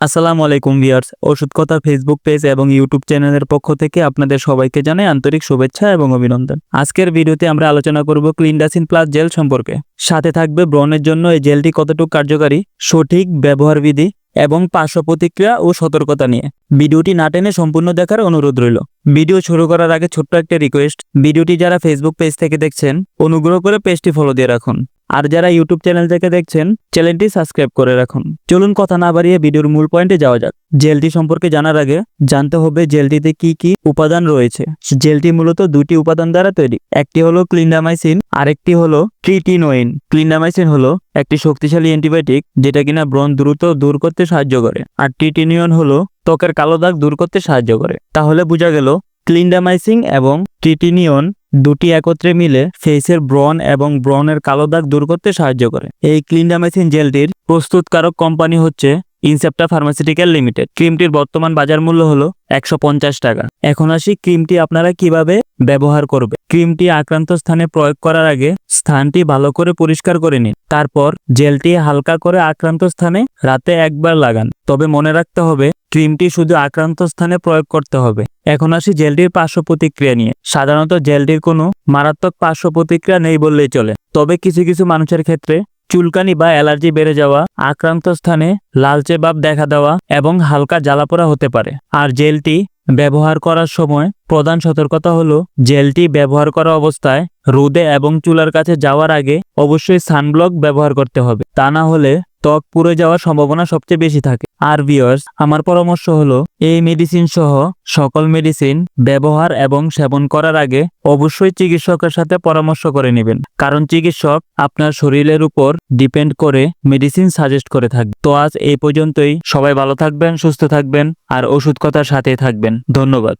আসসালামু আলাইকুম ভিয়ার্স ওষুধ কথা ফেসবুক পেজ এবং ইউটিউব চ্যানেলের পক্ষ থেকে আপনাদের সবাইকে জানাই আন্তরিক শুভেচ্ছা এবং অভিনন্দন। আজকের ভিডিওতে আমরা আলোচনা করব ক্লিনডাসিন প্লাস জেল সম্পর্কে। সাথে থাকবে ব্রণের জন্য এই জেলটি কতটুকু কার্যকারী, সঠিক ব্যবহার বিধি এবং পার্শ্ব প্রতিক্রিয়া ও সতর্কতা নিয়ে। ভিডিওটি না টেনে সম্পূর্ণ দেখার অনুরোধ রইল। ভিডিও শুরু করার আগে ছোট্ট একটা রিকোয়েস্ট ভিডিওটি যারা ফেসবুক পেজ থেকে দেখছেন, অনুগ্রহ করে পেজটি ফলো দিয়ে রাখুন। আর যারা ইউটিউব চ্যানেল থেকে দেখছেন চ্যানেলটি সাবস্ক্রাইব করে রাখুন। চলুন কথা না বাড়িয়ে ভিডিওর মূল পয়েন্টে যাওয়া যাক। জেলটি সম্পর্কে জানার আগে জানতে হবে জেলটিতে কি কি উপাদান রয়েছে। জেলটি মূলত দুটি উপাদান দ্বারা তৈরি। একটি হলো ক্লিন্ডামাইসিন আরেকটি হলো ট্রিটিনোইন ক্লিন্ডামাইসিন হলো একটি শক্তিশালী অ্যান্টিবায়োটিক যেটা কিনা ব্রণ দ্রুত দূর করতে সাহায্য করে। আর ট্রিটিনিয়ন হলো ত্বকের কালো দাগ দূর করতে সাহায্য করে। তাহলে বোঝা গেল ক্লিন্ডামাইসিন এবং ট্রিটিনিয়ন দুটি একত্রে মিলে ফেসের ব্রন এবং ব্রনের কালো দাগ দূর করতে সাহায্য করে। এই ক্লিন্ডামাইসিন জেলটির প্রস্তুতকারক কোম্পানি হচ্ছে ইনসেপ্টা ফার্মাসিউটিক্যাল লিমিটেড। ক্রিমটির বর্তমান বাজার মূল্য হলো একশো পঞ্চাশ টাকা। এখন আসি ক্রিমটি আপনারা কীভাবে ব্যবহার করবে। ক্রিমটি আক্রান্ত স্থানে প্রয়োগ করার আগে স্থানটি ভালো করে পরিষ্কার করে নিন। তারপর জেলটি হালকা করে আক্রান্ত স্থানে রাতে একবার লাগান। তবে মনে রাখতে হবে, ক্রিমটি শুধু আক্রান্ত স্থানে প্রয়োগ করতে হবে। এখন আসি জেলটির পার্শ্ব প্রতিক্রিয়া নিয়ে। সাধারণত জেলটির কোনো মারাত্মক পার্শ্ব প্রতিক্রিয়া নেই বললেই চলে। তবে কিছু কিছু মানুষের ক্ষেত্রে চুলকানি বা অ্যালার্জি বেড়ে যাওয়া, আক্রান্ত স্থানে লালচে ভাব দেখা দেওয়া এবং হালকা জ্বালাপোড়া হতে পারে। আর জেলটি ব্যবহার করার সময় প্রধান সতর্কতা হলো, জেলটি ব্যবহার করা অবস্থায় রোদে এবং চুলার কাছে যাওয়ার আগে অবশ্যই সানব্লক ব্যবহার করতে হবে। তা না হলে ত্বক পুড়ে যাওয়ার সম্ভাবনা সবচেয়ে বেশি থাকে। আর ভিওর্স আমার পরামর্শ হলো, এই মেডিসিন সহ সকল মেডিসিন ব্যবহার এবং সেবন করার আগে অবশ্যই চিকিৎসকের সাথে পরামর্শ করে নেবেন। কারণ চিকিৎসক আপনার শরীরের উপর ডিপেন্ড করে মেডিসিন সাজেস্ট করে থাকবে। তো আজ এই পর্যন্তই। সবাই ভালো থাকবেন, সুস্থ থাকবেন, আর ওষুধ কথার সাথে থাকবেন। ধন্যবাদ।